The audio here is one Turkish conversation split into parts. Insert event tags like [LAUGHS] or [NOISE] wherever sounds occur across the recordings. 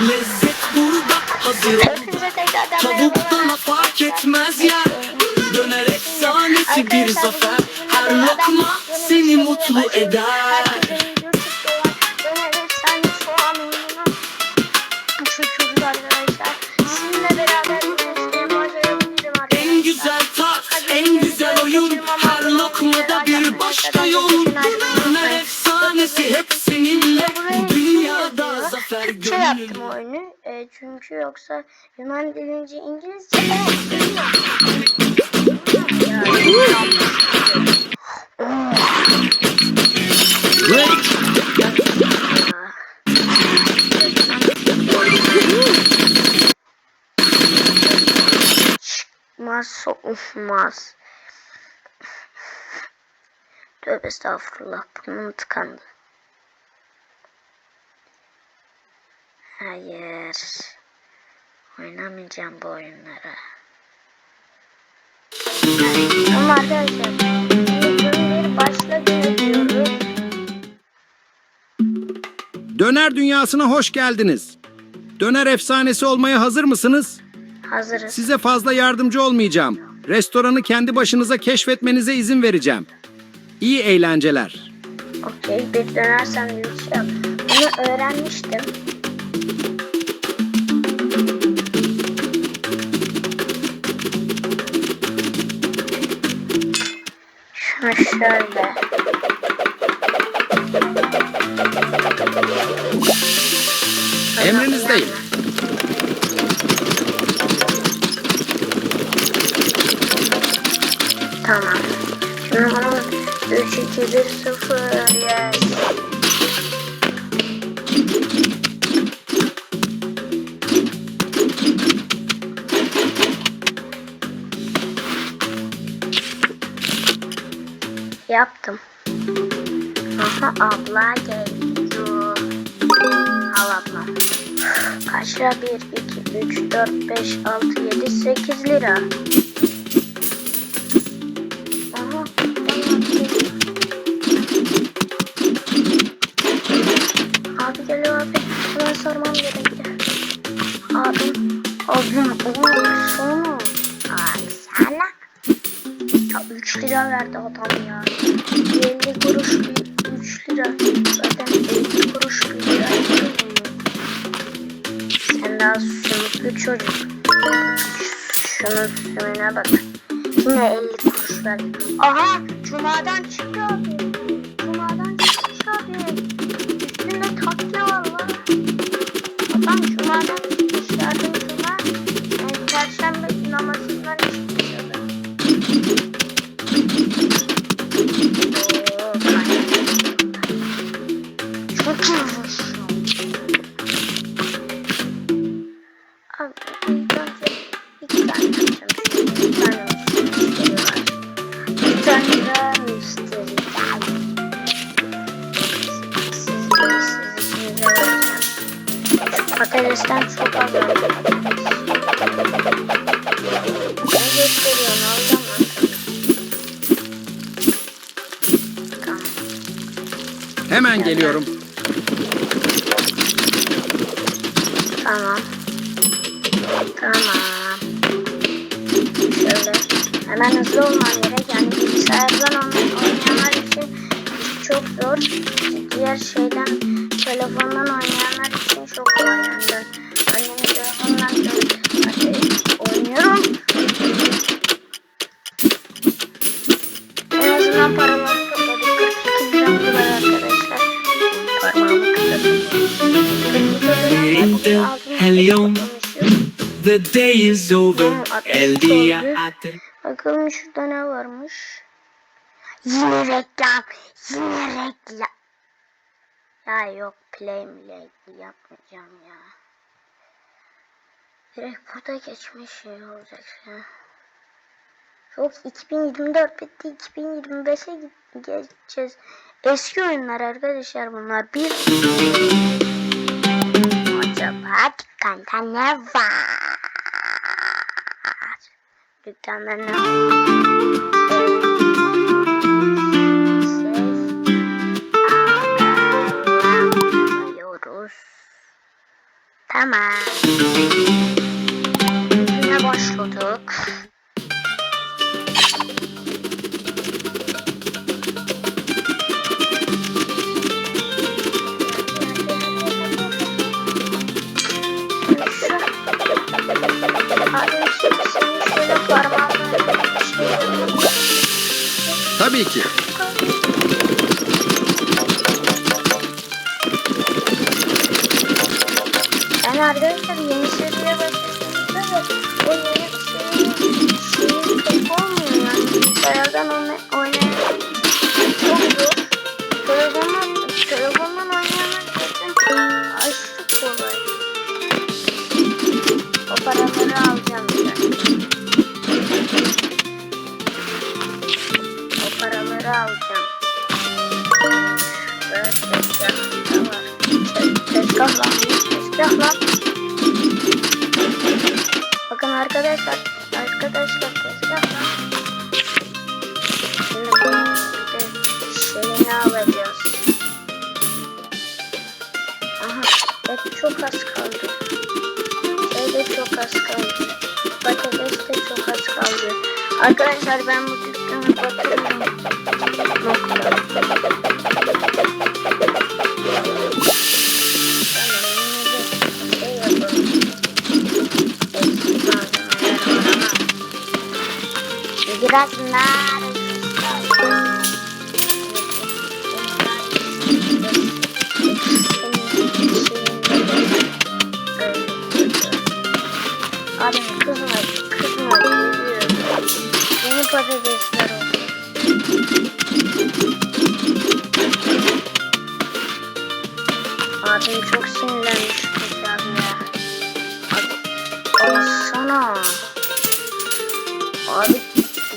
Lezzet burada hazır ol. Hepinize tekrardan Tavuk merhaba. dana fark etmez yer Döner efsanesi bir zafer. Her lokma seni mutlu eder. En güzel tat, en güzel oyun. Her lokmada bir başka yol Döner efsanesi hep seninle Dünyada zafer Türkçe yaptım oyunu. E, çünkü yoksa Yunan dilince İngilizce. Çıkmaz olmaz. Tövbe estağfurullah burnum tıkandı. Hayır. Oynamayacağım bu oyunları. Ama arkadaşlar diyoruz. Döner dünyasına hoş geldiniz. Döner efsanesi olmaya hazır mısınız? Hazırız. Size fazla yardımcı olmayacağım. Restoranı kendi başınıza keşfetmenize izin vereceğim. İyi eğlenceler. Okey bir döner sandviç yap. Bunu öğrenmiştim. Şöyle. Emrinizdeyim. Tamam. Şimdi bunun 3, 2, 1, 0 yes. Yaptım. Aha abla geliyor. Al abla. Kaç lira? 1, 2, 3, 4, 5, 6, 7, 8 lira. Aha. Abi geliyor abi. Hemen sormam gerekiyor. Abim. Abim. Oğlum sonu. Ay sana. Ya 3 lira verdi adam çocuk. Şunun sümüğüne bak. Yine 50 kuruş verdi. Aha! Cuma'dan çıktı abi. Hemen geliyorum. Tamam. Tamam. Şöyle. Hemen hızlı olman gerek. Yani bilgisayardan oyn- oynayanlar için çok zor. Diğer şeyden telefondan oynayanlar için çok kolay. Yani şöyle oynuyorum. En azından paraları Until el yom The day is over. El dia ate Bakalım şurada ne varmış? Yine reklam. Yine reklam. Ya yok play play yapmayacağım ya. Direkt burada geçmiş şey olacak ya. Yok 2024 bitti. 2025'e geçeceğiz. Eski oyunlar arkadaşlar bunlar. Bir Dükkanda ne var? Dükkanda ne var? Tamam. Güne başladık. Tabii ki. Ben arkadaşlar yeni seriye başladığımda da o yeni serinin şeyi pek olmuyor yani. Bilgisayardan onu tezgah lan. Tezgah lan. Bakın arkadaşlar. Arkadaşlar tezgah lan. Şimdi bunun şeyini alacağız. Aha. Et çok az kaldı. Şey de çok az kaldı. Patates de çok az kaldı. Arkadaşlar ben bu dükkanı batırıyorum. Biraz nar. Abi kızma, kızma. Yeni patatesler oldu. Abim çok sinirlenmiş peki abi ya. Abi alsana. Abi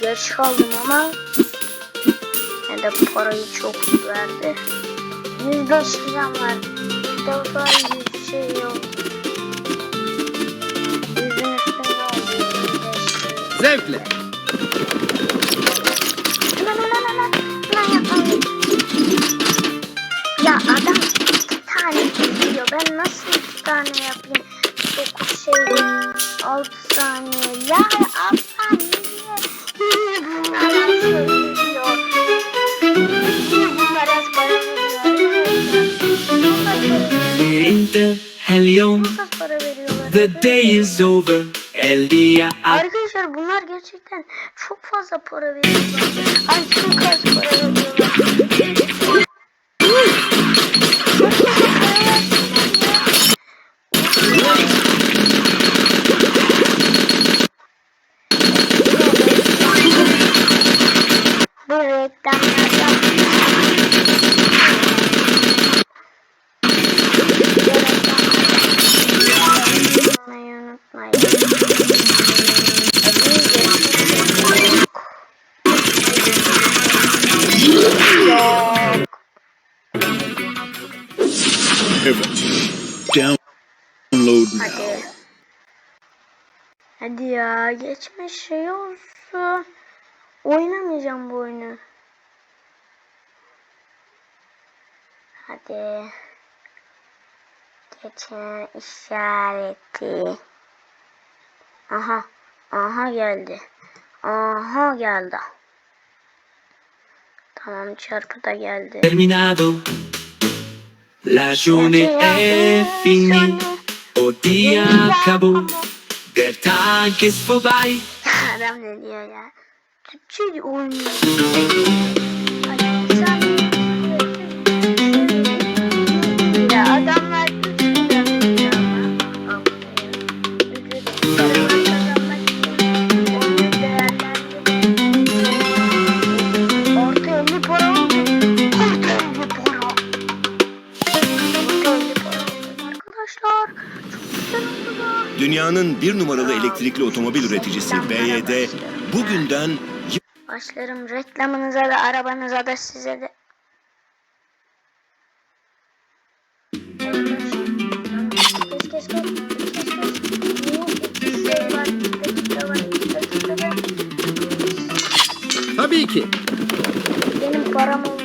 geç kaldım ama ne de parayı çok verdi. 105 liram var. Bir defa 100 şey yok. Yüzün üstünde oldu 105. Zevkle. tane yapayım? Dokuz şeyde altı saniye. Ya altı saniye. Bunlar söylüyor. Bunlar az para veriyor. انت اليوم Çok az para veriyorlar. the day is over el día ha Arkadaşlar bunlar gerçekten çok fazla para veriyorlar. Ay çok az para veriyorlar. Bu. Download now. Hadi. Hadi ya geçme şey olsun. Oynamayacağım bu oyunu. Hadi. Geçen işareti. Aha. Aha geldi. Aha geldi. Tamam çarpı da geldi. terminato la giornata è finita o dia acabó der Tag ist vorbei [LAUGHS] Adam ne diyor ya? Türkçe oynuyor. Ya adamlar üç lira veriyor ama. Ücretsiz paralar kazanmak için oyunu değerlendiriyor. Orta 50 para oldu. Orta 50 para. Orta 50 para oldu. Arkadaşlar çok güzel oldu bu. Dünyanın bir numaralı elektrikli otomobil üreticisi BYD bugünden Başlarım reklamınıza da arabanıza da size de. Kes kes kes. Tabii ki. Benim param olduğunu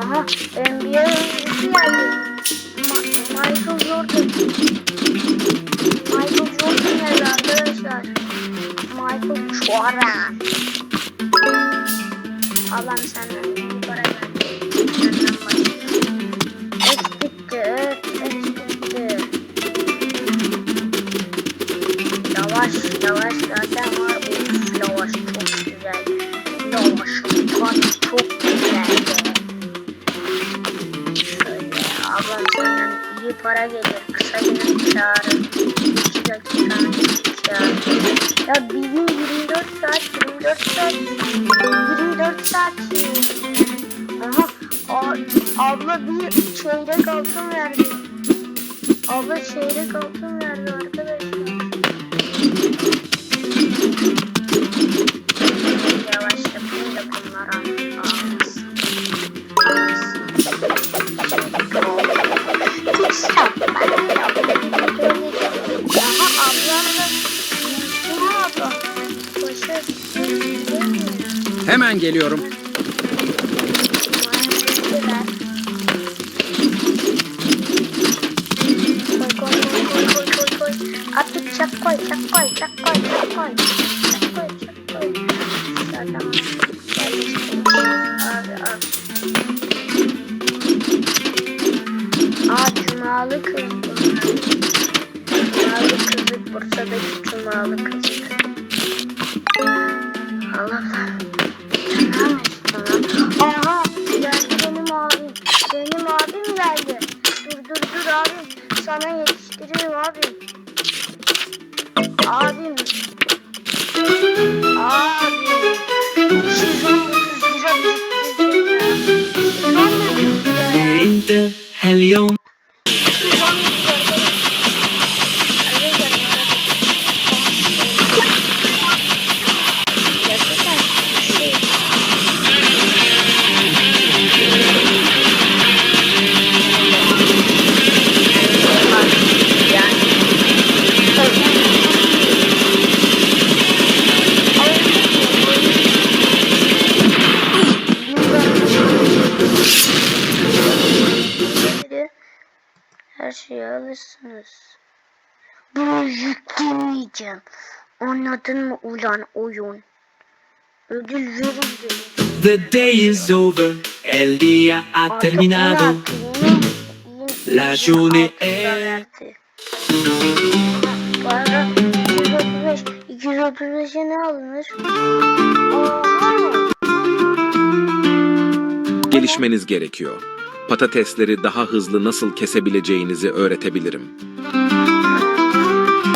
Aha NBA oyuncusu geldi. Ma Michael Jordan. Michael Jordan geldi arkadaşlar. Michael Jordan. Allah'ım senden bir para verdi. Senden bak. Et gitti. Et, et gitti. Yavaş yavaş zaten var. Yavaş çok güzel. Yavaş çok çok senden iyi para gelir. Kısa günün çağırır. 2 dakikanın çağırır. Ya gün 24 saat, 24 saat, 24 saat Aha, abla bir çeyrek altın verdi. Abla çeyrek altın verdi geliyorum. Artık çak koy çak koy çak koy çak koy. Çak koy çak koy. Zaten. Abi al. Aa cumalı kız. Cumalı kızı Bursa'daki cumalı kızı. Allah Allah. Sana yetiştiririm abim. Abim. Abim. 219 lira biriktirdim Anladın mı ulan oyun? Ödül verin. The day is over, el día ha terminado. La journée arada 235, 235'e ne alınır? Gelişmeniz gerekiyor. Patatesleri daha hızlı nasıl kesebileceğinizi öğretebilirim.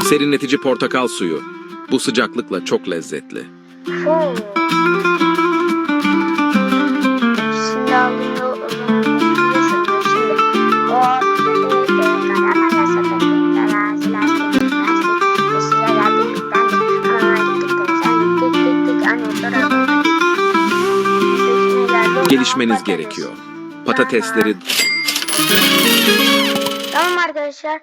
Serinletici portakal suyu. Bu sıcaklıkla çok lezzetli. Gelişmeniz gerekiyor. patates. Patatesleri Tamam arkadaşlar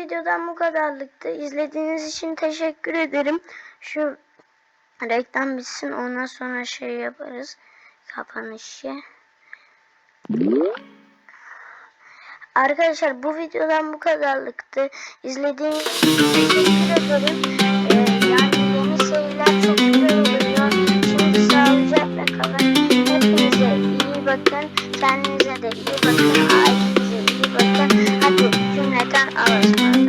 videodan bu kadarlıktı. İzlediğiniz için teşekkür ederim. Şu reklam bitsin ondan sonra şey yaparız. Kapanışı. Arkadaşlar bu videodan bu kadarlıktı. İzlediğiniz için teşekkür ederim. Ee, yani yeni seriler çok güzel oluyor. Şimdi sağlıcakla kalın. Hepinize iyi bakın. Kendinize de iyi hours.